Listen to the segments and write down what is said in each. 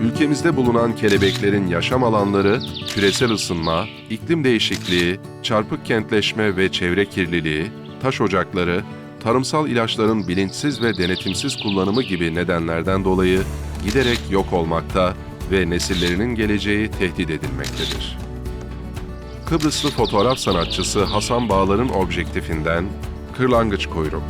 Ülkemizde bulunan kelebeklerin yaşam alanları, küresel ısınma, iklim değişikliği, çarpık kentleşme ve çevre kirliliği, taş ocakları, tarımsal ilaçların bilinçsiz ve denetimsiz kullanımı gibi nedenlerden dolayı giderek yok olmakta ve nesillerinin geleceği tehdit edilmektedir. Kıbrıslı fotoğraf sanatçısı Hasan Bağlar'ın objektifinden Kırlangıç Kuyruk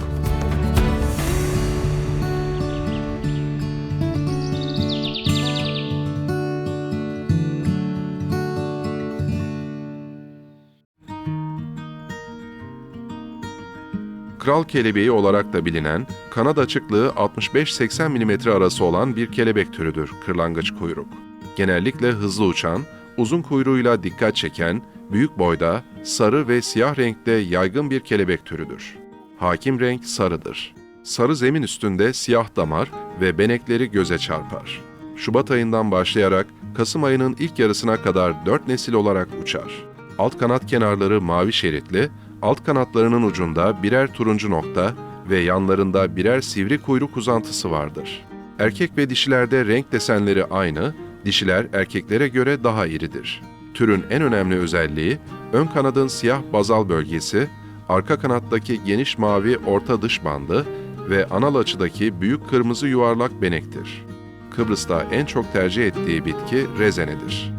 Kral kelebeği olarak da bilinen, kanat açıklığı 65-80 mm arası olan bir kelebek türüdür kırlangıç kuyruk. Genellikle hızlı uçan, uzun kuyruğuyla dikkat çeken, büyük boyda, sarı ve siyah renkte yaygın bir kelebek türüdür. Hakim renk sarıdır. Sarı zemin üstünde siyah damar ve benekleri göze çarpar. Şubat ayından başlayarak Kasım ayının ilk yarısına kadar dört nesil olarak uçar. Alt kanat kenarları mavi şeritli, alt kanatlarının ucunda birer turuncu nokta ve yanlarında birer sivri kuyruk uzantısı vardır. Erkek ve dişilerde renk desenleri aynı, dişiler erkeklere göre daha iridir. Türün en önemli özelliği ön kanadın siyah bazal bölgesi, arka kanattaki geniş mavi orta dış bandı ve anal açıdaki büyük kırmızı yuvarlak benektir. Kıbrıs'ta en çok tercih ettiği bitki rezenedir.